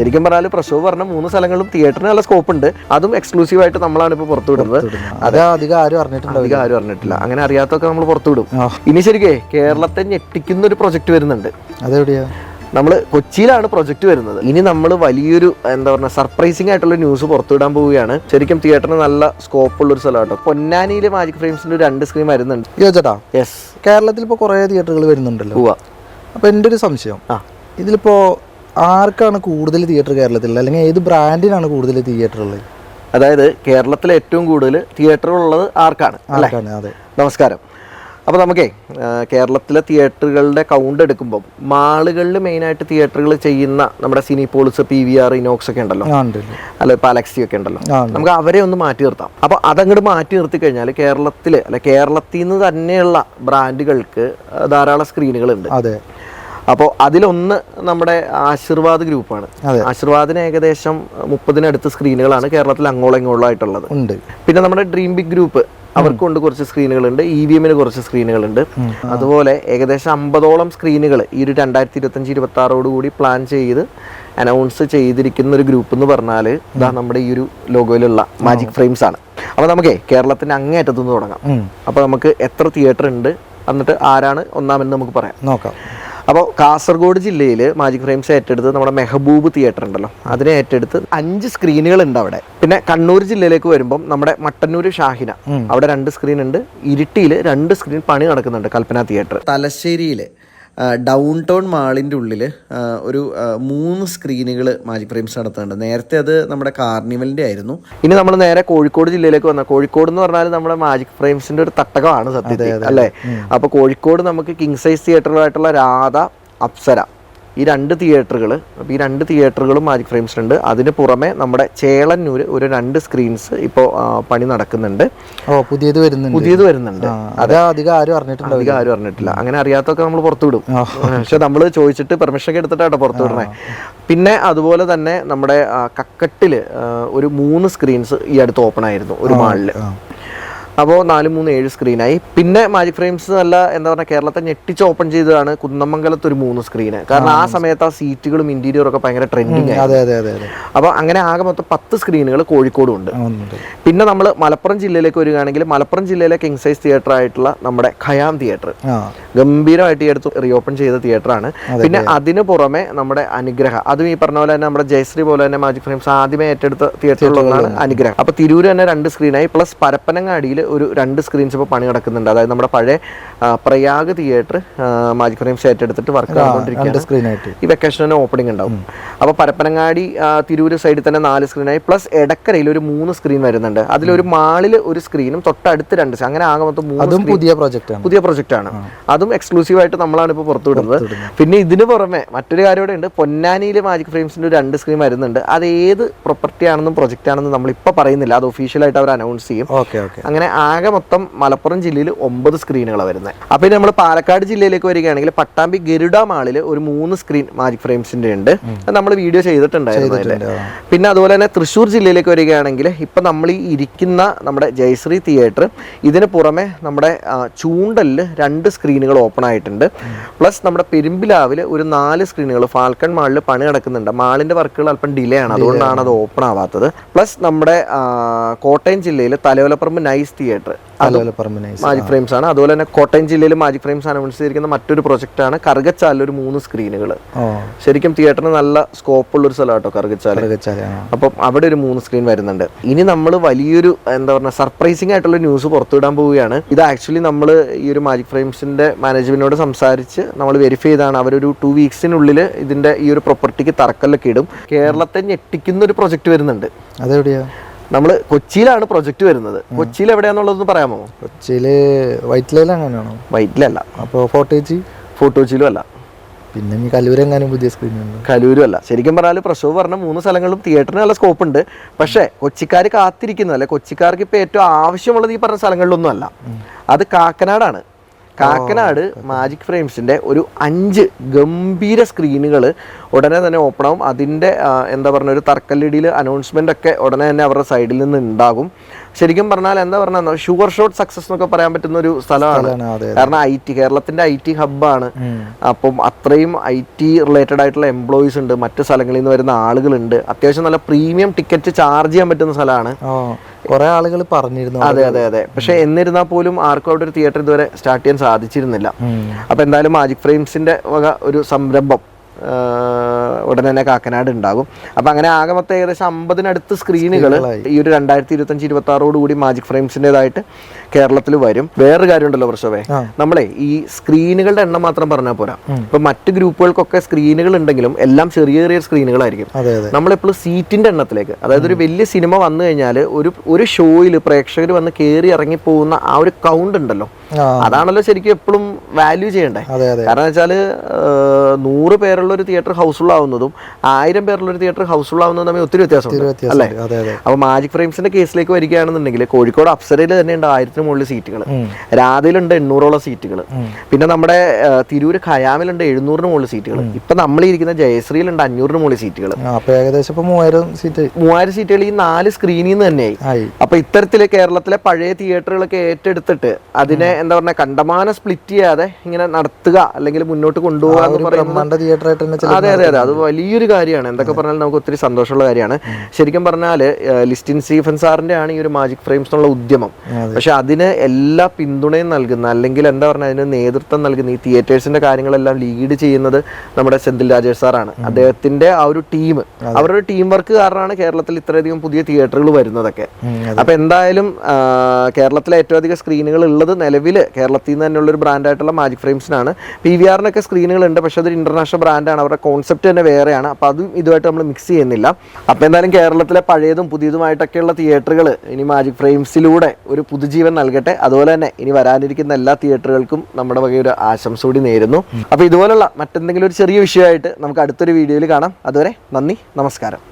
ശരിക്കും പറഞ്ഞാൽ പ്രശോ പറഞ്ഞ മൂന്ന് സ്ഥലങ്ങളും തിയേറ്ററിന് നല്ല സ്കോപ്പ് ഉണ്ട്. അതും എക്സ്ക്ലൂസീവ് ആയിട്ട് നമ്മളാണ് ഇപ്പോൾ പുറത്തുവിടുന്നത്. അത് അധികം ആരും അറിഞ്ഞിട്ടില്ല. അധികം ആരും അറിഞ്ഞിട്ടില്ല. അങ്ങനെ അറിയാത്തൊക്കെ നമ്മൾ പുറത്തുവിടും ഇനി ശരിക്കേ കേരളത്തെ ഞെട്ടിക്കുന്ന ഒരു പ്രൊജക്ട് വരുന്നുണ്ട്. അതെവിടെയാ? നമ്മൾ കൊച്ചിയിലാണ് പ്രൊജക്ട് വരുന്നത്. ഇനി നമ്മൾ വലിയൊരു എന്താ പറയുക സർപ്രൈസിംഗ് ആയിട്ടുള്ള ന്യൂസ് പുറത്തുവിടാൻ പോവുകയാണ്. ശരിക്കും തിയേറ്ററിന് നല്ല സ്കോപ്പ് ഉള്ള ഒരു സ്ഥലമാട്ടോ പൊന്നാനിയിലെ മാജിക് ഫ്രെയിംസിന്റെ ഒരു രണ്ട് സ്ക്രീൻ വരുന്നുണ്ട്. യോജട്ടാ യെസ് കേരളത്തിൽ ഇപ്പോൾ കുറേ തിയേറ്ററുകൾ വരുന്നുണ്ടല്ലോ. അപ്പൊ അപ്പോൾ എന്റെ ഒരു സംശയം. ആ. ഇതിലിപ്പോൾ ആർക്കാണ് കൂടുതൽ തിയേറ്റർ കേരളത്തിൽ അല്ലെങ്കിൽ ഏത് ബ്രാൻഡിനാണ് കൂടുതൽ തിയേറ്റർ ഉള്ളത്? അതായത് കേരളത്തിലെ ഏറ്റവും കൂടുതൽ തിയേറ്റർ ഉള്ളത് ആർക്കാണ്? ആർക്കാണ്? അതെ. നമസ്കാരം. അപ്പോൾ നമുക്കേ കേരളത്തിലെ തിയേറ്ററുകളുടെ കൗണ്ട് എടുക്കുമ്പോൾ മാളുകളിൽ മെയിനായിട്ട് തിയേറ്ററുകൾ ചെയ്യുന്ന നമ്മുടെ Cinepolis P V R Inox ഒക്കെ ഉണ്ടല്ലോ? അല്ലെ ഇപ്പോൾ അലക്സി ഒക്കെ ഉണ്ടല്ലോ? നമുക്ക് അവരെ ഒന്ന് മാറ്റി നിർത്താം. അപ്പോൾ അതങ്ങോട്ട് മാറ്റി നിർത്തി കഴിഞ്ഞാൽ കേരളത്തിൽ അല്ല കേരളത്തിൽ നിന്ന് തന്നെയുള്ള ബ്രാൻഡുകൾക്ക് ധാരാളം സ്ക്രീനുകളുണ്ട് അതെ. അപ്പോൾ അതിലൊന്ന് നമ്മുടെ ആശീർവാദ് ഗ്രൂപ്പാണ്. ആശീർവാദിന് ഏകദേശം മുപ്പതിനടുത്ത് സ്ക്രീനുകളാണ് കേരളത്തിൽ അങ്ങോളം ഇങ്ങോളം ആയിട്ടുള്ളത് ഉണ്ട്. പിന്നെ നമ്മുടെ ഡ്രീം ബിഗ് ഗ്രൂപ്പ് അവർക്കുണ്ട് കുറച്ച് സ്ക്രീനുകളുണ്ട്. ഇ വി എമ്മിന് കുറച്ച് സ്ക്രീനുകളുണ്ട്. അതുപോലെ ഏകദേശം അമ്പതോളം സ്ക്രീനുകൾ ഈ ഒരു രണ്ടായിരത്തി ഇരുപത്തഞ്ച് ഇരുപത്തി ആറോട് കൂടി പ്ലാൻ ചെയ്ത് അനൗൺസ് ചെയ്തിരിക്കുന്ന ഒരു ഗ്രൂപ്പ് എന്ന് പറഞ്ഞാൽ ഇതാ നമ്മുടെ ഈ ഒരു ലോഗോയിലുള്ള മാജിക് ഫ്രെയിംസ് ആണ്. അപ്പോൾ നമുക്കേ കേരളത്തിന്റെ അങ്ങേറ്റത്തുനിന്ന് തുടങ്ങാം. അപ്പോൾ നമുക്ക് എത്ര തിയേറ്റർ ഉണ്ട്? എന്നിട്ട് ആരാണ് ഒന്നാമെന്ന് നമുക്ക് പറയാം. നോക്കാം. അപ്പോൾ കാസർഗോഡ് ജില്ലയിൽ മാജിക് ഫ്രെയിംസ് ഏറ്റെടുത്ത് നമ്മുടെ മെഹബൂബ് തിയേറ്റർ ഉണ്ടല്ലോ. അതിനെ ഏറ്റെടുത്ത് അഞ്ച് സ്ക്രീനുകൾ ഉണ്ട് അവിടെ. പിന്നെ കണ്ണൂർ ജില്ലയിലേക്ക് വരുമ്പം നമ്മുടെ മട്ടന്നൂർ ഷാഹിന. അവിടെ രണ്ട് സ്ക്രീൻ ഉണ്ട്. ഇരിട്ടിയിൽ രണ്ട് സ്ക്രീൻ പണി നടക്കുന്നുണ്ട് കൽപ്പന തിയേറ്റർ തലശ്ശേരിയിൽ ഡൗൺ ടൗൺ മാളിന്റെ ഉള്ളിൽ ഒരു മൂന്ന് സ്ക്രീനുകൾ മാജിക് ഫ്രെയിംസ് നടത്തുന്നുണ്ട് നേരത്തെ അത് നമ്മുടെ കാർണിവലിന്റെ ആയിരുന്നു. ഇനി നമ്മൾ നേരെ കോഴിക്കോട് ജില്ലയിലേക്ക് വന്ന. കോഴിക്കോട് എന്ന് പറഞ്ഞാൽ നമ്മുടെ മാജിക് ഫ്രെയിംസിന്റെ ഒരു തട്ടകമാണ് സത്യത്തിൽ അല്ലേ? അപ്പോൾ കോഴിക്കോട് നമുക്ക് കിങ് സൈസ് തിയേറ്ററുമായിട്ടുള്ള രാധ അപ്സര ഈ രണ്ട് തിയേറ്ററുകൾ അപ്പോൾ ഈ രണ്ട് തിയേറ്ററുകളും മാജിക് ഫ്രെയിംസിലുണ്ട് അതിന് പുറമെ നമ്മുടെ ചേളന്നൂർ ഒരു രണ്ട് സ്ക്രീൻസ് ഇപ്പോൾ പണി നടക്കുന്നുണ്ട്. ഓ പുതിയത് വരുന്നുണ്ട്. പുതിയത് വരുന്നുണ്ട്. അത്. അധികം ആരും അറിഞ്ഞിട്ടില്ല അധികം ആരും അറിഞ്ഞിട്ടില്ല. അങ്ങനെ അറിയാത്തൊക്കെ നമ്മൾ പുറത്തു വിടും പക്ഷെ നമ്മൾ ചോദിച്ചിട്ട് പെർമിഷൻ ഒക്കെ എടുത്തിട്ടാട്ടോ പുറത്തു വിടണേ പിന്നെ അതുപോലെ തന്നെ നമ്മുടെ കക്കട്ടിൽ ഒരു മൂന്ന് സ്ക്രീൻസ് ഈ അടുത്ത് ഓപ്പൺ ആയിരുന്നു ഒരു മാളിൽ ആ. അപ്പോൾ നാല് മൂന്ന് ഏഴ് സ്ക്രീനായി പിന്നെ മാജിക് ഫ്രെയിംസ് നല്ല എന്താ പറയുക കേരളത്തെ ഞെട്ടിച്ച് ഓപ്പൺ ചെയ്തതാണ് കുന്നമംഗലത്ത് ഒരു മൂന്ന് സ്ക്രീന് കാരണം ആ സമയത്ത് ആ സീറ്റുകളും ഇന്റീരിയറും ഒക്കെ ഭയങ്കര ട്രെൻഡിങ് ആയി അതെ അതെ അതെ അതെ. അപ്പോൾ അങ്ങനെ ആകെ മൊത്തം പത്ത് സ്ക്രീനുകൾ കോഴിക്കോടും ഉണ്ട് പിന്നെ നമ്മൾ മലപ്പുറം ജില്ലയിലേക്ക് വരികയാണെങ്കിൽ മലപ്പുറം ജില്ലയിലെ കിങ് സൈസ് തിയേറ്റർ ആയിട്ടുള്ള നമ്മുടെ ഖയാം തിയേറ്റർ ഗംഭീരമായിട്ട് ഈ അടുത്ത് റീഓപ്പൺ ചെയ്ത തിയേറ്ററാണ് പിന്നെ അതിന് പുറമെ നമ്മുടെ അനുഗ്രഹ അതും ഈ പറഞ്ഞ പോലെ തന്നെ നമ്മുടെ ജയശ്രീ പോലെ തന്നെ മാജിക് ഫ്രെയിംസ് ആദ്യമേ ഏറ്റെടുത്ത തിയേറ്ററിലുള്ളതാണ് അനുഗ്രഹം. അപ്പൊ തിരൂര് തന്നെ രണ്ട് സ്ക്രീനായി പ്ലസ് പരപ്പനങ്ങാടിയിൽ ഒരു രണ്ട് സ്ക്രീൻസ് ഇപ്പോൾ പണി നടക്കുന്നുണ്ട്. അതായത് നമ്മുടെ പഴയ Prayag theatre magic frame frames എടുത്തിട്ട് വർക്ക് ചെയ്തുകൊണ്ടിരിക്കുകയാണ് ഈ വെക്കേഷന് ഓപ്പണിംഗ് ഉണ്ടാവും. അപ്പോൾ പരപ്പനങ്ങാടി തിരൂര് സൈഡിൽ തന്നെ നാല് സ്ക്രീനായി പ്ലസ് എടക്കരയിൽ ഒരു മൂന്ന് സ്ക്രീൻ വരുന്നുണ്ട്. അതിലൊരു മാളിൽ ഒരു സ്ക്രീനും തൊട്ടടുത്ത് രണ്ട്. അങ്ങനെ ആകെ മൊത്തം മൂന്ന് പുതിയ പ്രോജക്റ്റ് ആണ്. പുതിയ പ്രോജക്റ്റ് ആണ്. അതും എക്സ്ക്ലൂസീവ് ആയിട്ട് നമ്മളാണ് ഇപ്പോൾ പുറത്തുവിടുന്നത്. പിന്നെ ഇതിന് പുറമെ മറ്റൊരു കാര്യം കൂടെ ഉണ്ട്. പൊന്നാനിയിൽ മാജിക് ഫ്രെയിംസിന്റെ ഒരു രണ്ട് സ്ക്രീൻ വരുന്നുണ്ട്. അത് ഏത് പ്രോപ്പർട്ടി ആണെന്നും പ്രൊജക്റ്റ് ആണെന്നും നമ്മൾ ഇപ്പോൾ പറയുന്നില്ല. അത് ഒഫീഷ്യലായിട്ട് അവർ അനൗൺസ് ചെയ്യും. Okay okay. അങ്ങനെ ആകെ മൊത്തം മലപ്പുറം ജില്ലയിൽ ഒമ്പത് സ്ക്രീനുകളാണ് വരുന്നത് അപ്പോൾ ഇനി നമ്മൾ പാലക്കാട് ജില്ലയിലേക്ക് വരികയാണെങ്കിൽ പട്ടാമ്പി ഗരുഡ മാളിൽ ഒരു മൂന്ന് സ്ക്രീൻ മാജിക് ഫ്രെയിംസിന്റെ ഉണ്ട്. അത് നമ്മൾ വീഡിയോ ചെയ്തിട്ടുണ്ടായിരുന്നു. പിന്നെ അതുപോലെ തന്നെ തൃശ്ശൂർ ജില്ലയിലേക്ക് വരികയാണെങ്കിൽ ഇപ്പം നമ്മൾ ഈ ഇരിക്കുന്ന നമ്മുടെ ജയശ്രീ തിയേറ്റർ ഇതിന് പുറമെ നമ്മുടെ ചൂണ്ടലിൽ ചൂണ്ടലിൽ രണ്ട് സ്ക്രീനുകൾ ഓപ്പൺ ആയിട്ടുണ്ട്. പ്ലസ് നമ്മുടെ പെരുമ്പിലാവിൽ ഒരു നാല് സ്ക്രീനുകൾ ഫാൽക്കൺ മാളിൽ പണി നടക്കുന്നുണ്ട്. മാളിന്റെ വർക്കുകൾ അല്പം ഡിലേ ആണ്. അതുകൊണ്ടാണ് അത് ഓപ്പൺ ആവാത്തത്. പ്ലസ് നമ്മുടെ കോട്ടയം ജില്ലയിൽ തലവലപ്പറമ്പ് നൈസ് തിയേറ്റർ. മാജിക് ഫ്രെയിംസ് ആണ്. അതുപോലെ തന്നെ കോട്ടയം ജില്ലയിൽ മാജിക് ഫ്രെയിംസ് അനൗൺസ് ചെയ്തിരിക്കുന്ന മറ്റൊരു പ്രൊജക്റ്റ് ആണ് കറുകച്ചാലിൽ ഒരു മൂന്ന് സ്ക്രീനുകൾ ശരിക്കും തിയേറ്ററിന് നല്ല സ്കോപ്പ് ഉള്ള ഒരു സ്ഥലം കേട്ടോ കറുകച്ചാൽ അപ്പൊ അപ്പം അവിടെ ഒരു മൂന്ന് സ്ക്രീൻ വരുന്നുണ്ട്. ഇനി നമ്മൾ വലിയൊരു എന്താ പറയുക സർപ്രൈസിംഗ് ആയിട്ടുള്ള ന്യൂസ് പുറത്തുവിടാൻ പോവുകയാണ്. ഇത് ആക്ച്വലി നമ്മൾ ഈ ഒരു മാജിക് ഫ്രെയിംസിന്റെ മാനേജ്മെന്റിനോട് സംസാരിച്ച് നമ്മൾ വെരിഫൈ ചെയ്താണ്. അവരൊരു ടു വീക്സിനുള്ളിൽ ഇതിന്റെ ഈ ഒരു പ്രോപ്പർട്ടിക്ക് തറക്കല്ലൊക്കെ ഇടും. കേരളത്തെ ഞെട്ടിക്കുന്ന ഒരു പ്രൊജക്ട് വരുന്നുണ്ട്. അതെവിടെയാ? നമ്മൾ കൊച്ചിയിലാണ് പ്രൊജക്ട് വരുന്നത്. കൊച്ചിയിൽ എവിടെയാന്നുള്ളതൊന്ന് പറയാമോ? കൊച്ചിയിൽ വൈറ്റ് ലൈൽ അങ്ങനെയാണോ? വൈറ്റിലല്ല. അപ്പോൾ ഫോർട്ടേജ് ഫോർട്ട് കൊച്ചിയിലും അല്ല. പിന്നെ ഇനി കല്ലൂരെങ്ങാനും പുതിയ സ്ക്രീനുണ്ട് കലൂരും അല്ല. ശരിക്കും പറഞ്ഞാൽ പ്രസവ് പറഞ്ഞ മൂന്ന് സ്ഥലങ്ങളിലും തിയേറ്ററിന് നല്ല സ്കോപ്പ് ഉണ്ട്. പക്ഷേ കൊച്ചിക്കാർ കാത്തിരിക്കുന്നത് അല്ലെ കൊച്ചിക്കാർക്ക് ഇപ്പോൾ ഏറ്റവും ആവശ്യമുള്ളത് ഈ പറഞ്ഞ സ്ഥലങ്ങളിലൊന്നും അല്ല അത് കാക്കനാടാണ്. കാക്കനാട് മാജിക് ഫ്രെയിംസിന്റെ ഒരു അഞ്ച് ഗംഭീര സ്ക്രീനുകൾ ഉടനെ തന്നെ ഓപ്പൺ ആവും. അതിന്റെ എന്താ പറഞ്ഞ ഒരു തർക്കല്ലിടിയിൽ അനൗൺസ്മെന്റ് ഒക്കെ ഉടനെ തന്നെ അവരുടെ സൈഡിൽ നിന്ന് ഉണ്ടാകും. ശരിക്കും പറഞ്ഞാൽ എന്താ പറഞ്ഞാൽ ഷുഗർ ഷോട്ട് സക്സസ് എന്നൊക്കെ പറയാൻ പറ്റുന്ന ഒരു സ്ഥലമാണ്. കാരണം ഐ ടി കേരളത്തിന്റെ ഐ ടി ഹബ്ബാണ് അപ്പം അത്രയും ഐ ടി റിലേറ്റഡ് ആയിട്ടുള്ള എംപ്ലോയീസ് ഉണ്ട് മറ്റു സ്ഥലങ്ങളിൽ നിന്ന് വരുന്ന ആളുകളുണ്ട്. അത്യാവശ്യം നല്ല പ്രീമിയം ടിക്കറ്റ് ചാർജ് ചെയ്യാൻ പറ്റുന്ന സ്ഥലമാണ്. കുറെ ആളുകൾ പറഞ്ഞിരുന്നു അതെ അതെ അതെ. പക്ഷെ എന്നിരുന്നാൽ പോലും ആർക്കും അവിടെ ഒരു തിയേറ്റർ ഇതുവരെ സ്റ്റാർട്ട് ചെയ്യാൻ സാധിച്ചിരുന്നില്ല. അപ്പൊ എന്തായാലും മാജിക് ഫ്രെയിംസിന്റെ വക ഒരു സംരംഭം ഉടനെ തന്നെ കാക്കനാട് ഉണ്ടാകും. അപ്പൊ അങ്ങനെ ആകെ മൊത്തം ഏകദേശം അമ്പതിനടുത്ത് സ്ക്രീനുകൾ ഈ ഒരു രണ്ടായിരത്തി ഇരുപത്തഞ്ച് ഇരുപത്തി ആറോട് കൂടി മാജിക് ഫ്രെയിംസിന്റെതായിട്ട് കേരളത്തിൽ വരും. വേറൊരു കാര്യമുണ്ടല്ലോ ആ. നമ്മളെ ഈ സ്ക്രീനുകളുടെ എണ്ണം മാത്രം പറഞ്ഞാൽ പോരാ. ഇപ്പൊ മറ്റു ഗ്രൂപ്പുകൾക്കൊക്കെ സ്ക്രീനുകൾ ഉണ്ടെങ്കിലും എല്ലാം ചെറിയ ചെറിയ സ്ക്രീനുകളായിരിക്കും നമ്മളെപ്പോഴും സീറ്റിന്റെ എണ്ണത്തിലേക്ക് അതായത് ഒരു വലിയ സിനിമ വന്നു കഴിഞ്ഞാൽ ഒരു ഒരു ഷോയിൽ പ്രേക്ഷകർ വന്ന് കയറി ഇറങ്ങി പോകുന്ന ആ ഒരു കൗണ്ട് ഉണ്ടല്ലോ. അതാണല്ലോ ശരിക്കും എപ്പോഴും വാല്യൂ ചെയ്യണ്ടേ. കാരണം വെച്ചാൽ നൂറ് പേരുള്ള ഒരു തിയേറ്റർ ഹൗസ്ഫുൾ ആവുന്നതും ആയിരം ഒരു തിയേറ്റർ ഹൗസ്ഫുൾ ആവുന്നതും തമ്മിൽ ഒത്തിരി വ്യത്യാസമുണ്ട് അല്ലേ? അതെ അതെ. അപ്പൊ മാജിക് ഫ്രെയിംസിന്റെ കേസിലേക്ക് വരികയാണെന്നുണ്ടെങ്കിൽ കോഴിക്കോട് അപ്സരയിൽ തന്നെ ഉണ്ട് ആയിരത്തിന് മുകളിൽ സീറ്റുകൾ. രാധയിലുണ്ട് എണ്ണൂറോളം സീറ്റുകൾ പിന്നെ നമ്മുടെ തിരൂര് ഖയാമിലുണ്ട് എഴുന്നൂറിന് മുകളിൽ സീറ്റുകൾ ഇപ്പൊ നമ്മൾ ഇരിക്കുന്ന ജയശ്രീയിലുണ്ട് അഞ്ഞൂറിന് മുകളിൽ സീറ്റുകൾ ഏകദേശം ഇപ്പൊ മൂവായിരം സീറ്റ്. മൂവായിരം സീറ്റുകൾ ഈ നാല് സ്ക്രീനിൽ നിന്ന് തന്നെയായി. ആയി. അപ്പൊ ഇത്തരത്തിൽ കേരളത്തിലെ പഴയ തിയേറ്ററുകളൊക്കെ ഏറ്റെടുത്തിട്ട് അതിനെ എന്താ പറഞ്ഞ കണ്ടമാനം സ്പ്ലിറ്റ് ചെയ്യാതെ ഇങ്ങനെ നടത്തുക അല്ലെങ്കിൽ മുന്നോട്ട് കൊണ്ടുപോകുക എന്ന് പറയുന്നത് തിയേറ്റർ അതെ അതെ അതെ. അത് വലിയൊരു കാര്യമാണ്. എന്തൊക്കെ പറഞ്ഞാൽ നമുക്ക് ഒത്തിരി സന്തോഷമുള്ള കാര്യമാണ്. ശരിക്കും പറഞ്ഞാൽ ലിസ്റ്റിൻ സ്റ്റീഫൻ സാറിന്റെ ആണ് ഈ ഒരു മാജിക് ഫ്രെയിംസ് എന്നുള്ള ഉദ്യമം. പക്ഷെ അതിന് എല്ലാ പിന്തുണയും നൽകുന്ന അല്ലെങ്കിൽ എന്താ പറഞ്ഞാൽ അതിന് നേതൃത്വം നൽകുന്ന ഈ തിയേറ്റേഴ്സിന്റെ കാര്യങ്ങളെല്ലാം ലീഡ് ചെയ്യുന്നത് നമ്മുടെ സെന്തിൽ രാജേഷ് സാറാണ്. അദ്ദേഹത്തിന്റെ ആ ഒരു ടീം അവരുടെ ടീം വർക്ക് കാരണമാണ് കേരളത്തിൽ ഇത്രയധികം പുതിയ തിയേറ്ററുകൾ വരുന്നതൊക്കെ. അപ്പൊ എന്തായാലും കേരളത്തിലെ ഏറ്റവും അധികം സ്ക്രീനുകൾ ഉള്ളത് നിലവിൽ കേരളത്തിൽ നിന്ന് തന്നെയുള്ള ഒരു ബ്രാൻഡായിട്ടുള്ള മാജിക് ഫ്രെയിംസിനാണ് പി വി ആറിനൊക്കെ സ്ക്രീനുകൾ ഉണ്ട് പക്ഷെ അതൊരു ഇന്റർനാഷണൽ ബ്രാൻഡാണ്. അവരുടെ കോൺസെപ്റ്റ് തന്നെ വേറെയാണ്. അപ്പോൾ അതും ഇതുമായിട്ട് നമ്മൾ മിക്സ് ചെയ്യുന്നില്ല. അപ്പോൾ എന്തായാലും കേരളത്തിലെ പഴയതും പുതിയതുമായിട്ടൊക്കെയുള്ള തിയേറ്ററുകൾ ഇനി മാജിക് ഫ്രെയിംസിലൂടെ ഒരു പുതുജീവൻ നൽകട്ടെ. അതുപോലെ തന്നെ ഇനി വരാനിരിക്കുന്ന എല്ലാ തിയേറ്ററുകൾക്കും നമ്മുടെ വക ഒരു ആശംസ കൂടി നേരുന്നു. അപ്പോൾ ഇതുപോലുള്ള മറ്റെന്തെങ്കിലും ഒരു ചെറിയ വിഷയമായിട്ട് നമുക്ക് അടുത്തൊരു വീഡിയോയിൽ കാണാം. അതുവരെ നന്ദി നമസ്കാരം.